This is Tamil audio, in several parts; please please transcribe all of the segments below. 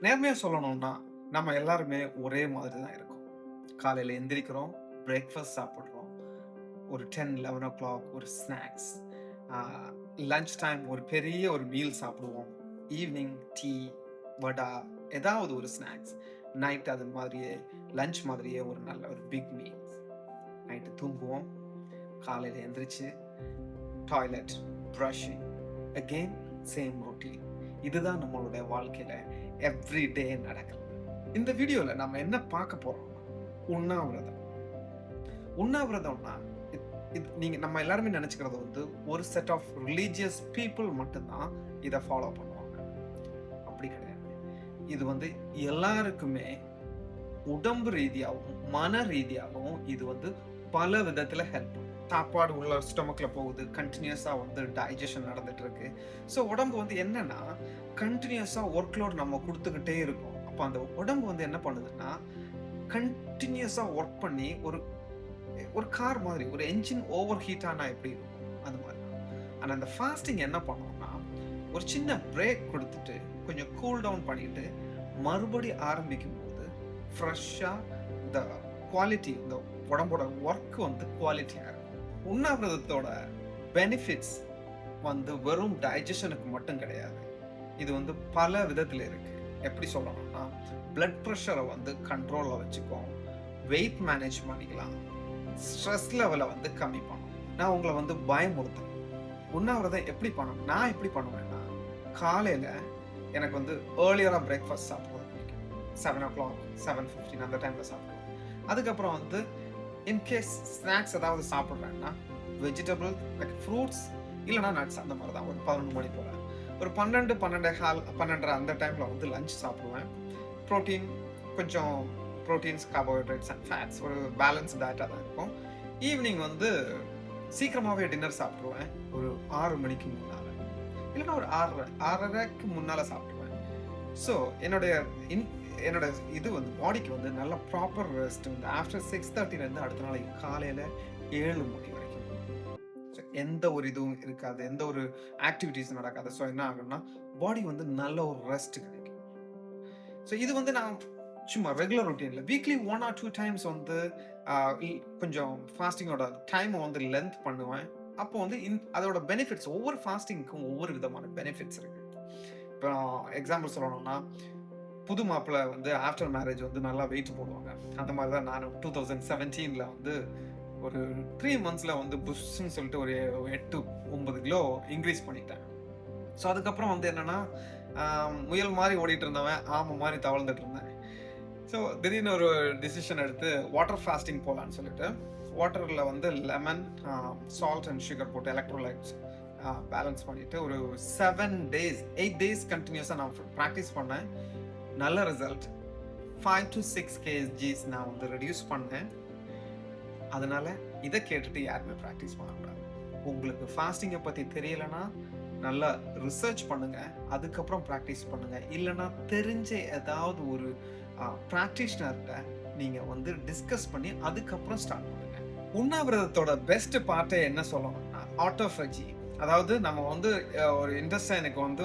நேர்மையாக சொல்லணும்னா நம்ம எல்லாருமே ஒரே மாதிரி தான் இருக்கோம். காலையில் எந்திரிக்கிறோம் பிரேக்ஃபாஸ்ட் சாப்பிட்றோம் ஒரு டென் லெவன் ஓ கிளாக் ஒரு ஸ்நாக்ஸ் லஞ்ச் டைம் ஒரு பெரிய ஒரு மீல் சாப்பிடுவோம். ஈவினிங் டீ வடா ஏதாவது ஒரு ஸ்நாக்ஸ் நைட் அது மாதிரியே லஞ்ச் மாதிரியே ஒரு நல்ல ஒரு பிக் மீல் நைட்டு தூங்குவோம். காலையில் எந்திரிச்சு toilet brushing again same routine இதுதான் நம்மளோட வாழ்க்கையில எவ்ரி டே நடக்கிறது இந்த வீடியோவில் நம்ம என்ன பார்க்க போறோம் உண்ணாவிரதம். உண்ணாவிரதம்னா இது- நீங்கள் நம்ம எல்லாருமே நினச்சிக்கிறது வந்து ஒரு செட் ஆஃப் ரிலீஜியஸ் பீப்புள் மட்டும்தான் இதை ஃபாலோ பண்ணுவாங்க. அப்படி கிடையாது. இது வந்து எல்லாருக்குமே உடம்பு ரீதியாகவும் மன ரீதியாகவும் இது வந்து பல விதத்தில் ஹெல்ப் பண்ணும். சாப்பாடு உள்ள ஸ்டொமக்கில் போகுது கண்டினியூஸாக வந்து டைஜஷன் நடந்துட்டு இருக்கு. ஸோ உடம்பு வந்து என்னன்னா கண்டினியூஸாக ஒர்க் லோட் நம்ம கொடுத்துக்கிட்டே இருக்கோம். அப்போ அந்த உடம்பு வந்து என்ன பண்ணுதுன்னா கண்டினியூஸாக ஒர்க் பண்ணி ஒரு ஒரு கார் மாதிரி ஒரு என்ஜின் ஓவர் ஹீட் ஆனால் எப்படி இருக்கும்? அது மாதிரி. ஆனால் அந்த ஃபாஸ்டிங் என்ன பண்ணோம்னா ஒரு சின்ன பிரேக் கொடுத்துட்டு கொஞ்சம் கூல் டவுன் பண்ணிட்டு மறுபடி ஆரம்பிக்கும் போது ஃப்ரெஷ்ஷாக இந்த குவாலிட்டி இந்த உடம்போட ஒர்க் வந்து குவாலிட்டியாக இருக்கும். உண்ணாவிரதத்தோட பெனிஃபிட்ஸ் வந்து வெறும் டைஜஷனுக்கு மட்டும் கிடையாது. இது வந்து பல விதத்தில் இருக்குது எப்படி சொல்லணும்னா பிளட் ப்ரெஷரை வந்து கண்ட்ரோலில் வச்சுக்கும் வெயிட் மேனேஜ் பண்ணிக்கலாம். ஸ்ட்ரெஸ் லெவலை வந்து கம்மி பண்ணும். நான் உங்களை வந்து பயமுறுத்தேன் உண்ணாவிரதம் எப்படி பண்ணணும்? நான் எப்படி பண்ணுவேன்னா காலையில் எனக்கு வந்து ஏர்லியராக பிரேக்ஃபாஸ்ட் சாப்பிடுவோம் பிடிக்கும். Seven o'clock seven fifteen அந்த டைமில் சாப்பிடுவேன். அதுக்கப்புறம் வந்து இன்கேஸ் ஸ்நாக்ஸ் ஏதாவது சாப்பிட்றேன்னா வெஜிடபிள் லைக் ஃப்ரூட்ஸ் இல்லைனா நட்ஸ் அந்த மாதிரி தான் ஒரு பதினொன்று மணி போல். ஒரு பன்னெண்டு பன்னெண்டு ஹால் பன்னெண்டரை அந்த டைமில் வந்து லஞ்ச் சாப்பிடுவேன். ப்ரோட்டீன் கொஞ்சம் ப்ரோட்டீன்ஸ் கார்போஹைட்ரேட்ஸ் அண்ட் ஃபேட்ஸ் ஒரு பேலன்ஸ் டயட்டாக தான் இருக்கும். ஈவினிங் வந்து சீக்கிரமாகவே டின்னர் சாப்பிடுவேன். ஒரு ஆறு மணிக்கு முன்னால். இல்லைன்னா ஒரு ஆறரை ஆறரைக்கு முன்னால் சாப்பிடுவேன். ஸோ என்னுடைய இன் என்னோட இது வந்து பாடிக்கு வந்து நல்ல ப்ராப்பர் ரெஸ்ட் வந்து ஆஃப்டர் சிக்ஸ் தேர்ட்டிலேருந்து அடுத்த நாளைக்கு காலையில் ஏழு மணி. எந்த ஒரு இதுவும் இருக்காது. எந்த ஒரு ஆக்டிவிட்டிஸ் நடக்காது. ஸோ என்ன ஆகும்னா பாடி வந்து நல்ல ஒரு ரெஸ்ட் கிடைக்கும். ஸோ இது வந்து நான் சும்மா regular ரொட்டீனில் weekly one or two times வந்து கொஞ்சம் ஃபாஸ்டிங்கோட டைமை வந்து லென்த் பண்ணுவேன். அப்போ வந்து இன் அதோட பெனிஃபிட்ஸ் ஒவ்வொரு ஃபாஸ்டிங்க்கும் ஒவ்வொரு விதமான பெனிஃபிட்ஸ் இருக்கு. இப்போ எக்ஸாம்பிள் சொல்லணும்னா புது மாப்பிள்ளை வந்து ஆஃப்டர் மேரேஜ் வந்து நல்லா வெயிட் போடுவாங்க. அந்த மாதிரி தான் நான் டூ தௌசண்ட் செவன்டீனில் வந்து ஒரு த்ரீ மந்த்ஸில் வந்து புஷ்ஷுன்னு சொல்லிட்டு ஒரு எட்டு ஒன்பது கிலோ இன்க்ரீஸ் பண்ணிட்டேன். ஸோ அதுக்கப்புறம் வந்து என்னென்னா முயல் மாதிரி ஓடிட்டு இருந்தவன் ஆமை மாதிரி தவழ்ந்துட்டு இருந்தேன். ஸோ திடீர்னு ஒரு டிசிஷன் எடுத்து வாட்டர் ஃபாஸ்டிங் போகலான்னு சொல்லிட்டு வாட்டரில் வந்து லெமன் சால்ட் அண்ட் சுகர் போட்டு எலக்ட்ரோலைட்ஸ் பேலன்ஸ் பண்ணிவிட்டு ஒரு செவன் டேஸ் எயிட் டேஸ் கண்டினியூஸாக நான் ப்ராக்டிஸ் பண்ணேன். நல்ல result five to six KGs நான் வந்து ரெடியூஸ் பண்ணேன். அதனால் இதை கேட்டுட்டு யாருமே ப்ராக்டிஸ் பண்ணக்கூடாது. உங்களுக்கு ஃபாஸ்டிங்கை பற்றி தெரியலைன்னா நல்லா ரிசர்ச் பண்ணுங்கள் அதுக்கப்புறம் ப்ராக்டிஸ் பண்ணுங்கள் இல்லைன்னா தெரிஞ்ச ஏதாவது ஒரு ப்ராக்டிஷனர்கிட்ட நீங்கள் வந்து டிஸ்கஸ் பண்ணி அதுக்கப்புறம் ஸ்டார்ட் பண்ணுங்கள் உண்ணாவிரதத்தோட பெஸ்ட் பார்ட்டே என்ன சொல்லணும்னா ஆட்டோஃபஜி அதாவது நம்ம வந்து ஒரு ஒரு எனக்கு வந்து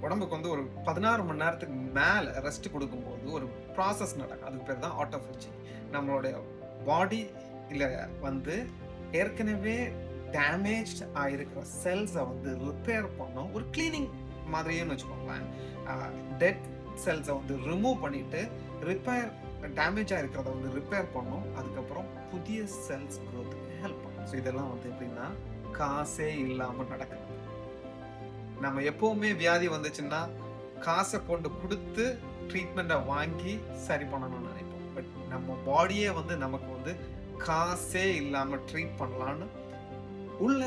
உடம்புக்கு வந்து ஒரு பதினாறு மணி நேரத்துக்கு மேலே ரெஸ்ட் கொடுக்கும்போது ஒரு ப்ராசஸ் நடக்கும். அதுக்கு பேர் தான் ஆட்டோஃபஜி நம்மளுடைய பாடியில் வந்து ஏற்கனவே டேமேஜ் ஆகிருக்கிற செல்ஸை வந்து ரிப்பேர் பண்ணும் ஒரு க்ளீனிங் மாதிரியும் வச்சுக்கோங்களேன். டெட் செல்ஸை வந்து ரிமூவ் பண்ணிட்டு ரிப்பேர் டேமேஜ் ஆகிருக்கிறத வந்து ரிப்பேர் பண்ணும் அதுக்கப்புறம் புதிய செல்ஸ் க்ரோத்துக்கு ஹெல்ப் பண்ணும் ஸோ இதெல்லாம் வந்து எப்படின்னா காசே இல்லாமல் நடக்குது. நம்ம எப்போவுமே வியாதி வந்துச்சுன்னா காசை கொண்டு கொடுத்து ட்ரீட்மெண்ட்டை வாங்கி சரி பண்ணணும்னு நினைப்போம். நம்ம பாடியே வந்து நமக்கு வந்து காசே இல்லாமல் ட்ரீட் பண்ணலான்னு உள்ள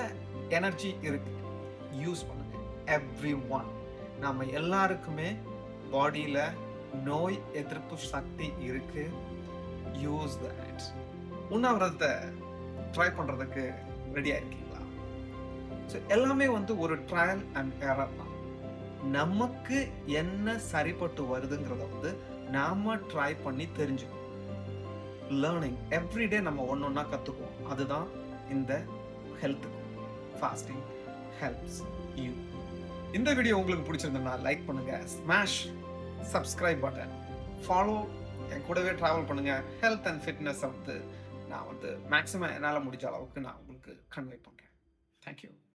எனர்ஜி இருக்கு. யூஸ் பண்ணுங்க. எவ்ரி ஒன் நம்ம எல்லாருக்குமே பாடியில் நோய் எதிர்ப்பு சக்தி இருக்கு. யூஸ் தட் உண்ணாவிரதத்தை ட்ரை பண்ணுறதுக்கு ரெடியாக இருக்கீங்களா ஸோ எல்லாமே வந்து ஒரு ட்ரையல் அண்ட் எரர் தான். நமக்கு என்ன சரிப்பட்டு வருதுங்கிறத வந்து நாம ட்ரை பண்ணி தெரிஞ்சுக்கணும். லேர்னிங் எவ்ரிடே நம்ம ஒன்று ஒன்றா கற்றுக்குவோம் அதுதான் இந்த ஹெல்த்துக்கு ஃபாஸ்டிங் ஹெல்ப்ஸ் யூ இந்த வீடியோ உங்களுக்கு பிடிச்சிருந்தா லைக் பண்ணுங்க ஸ்மாஷ் சப்ஸ்கிரைப் பட்டன் ஃபாலோ என் கூடவே ட்ராவல் பண்ணுங்கள் ஹெல்த் அண்ட் ஃபிட்னஸ் வந்து நான் வந்து மேக்ஸிமம் என்னால் முடிஞ்ச அளவுக்கு நான் உங்களுக்கு கன்வே பண்ணுறேன் தேங்க்யூ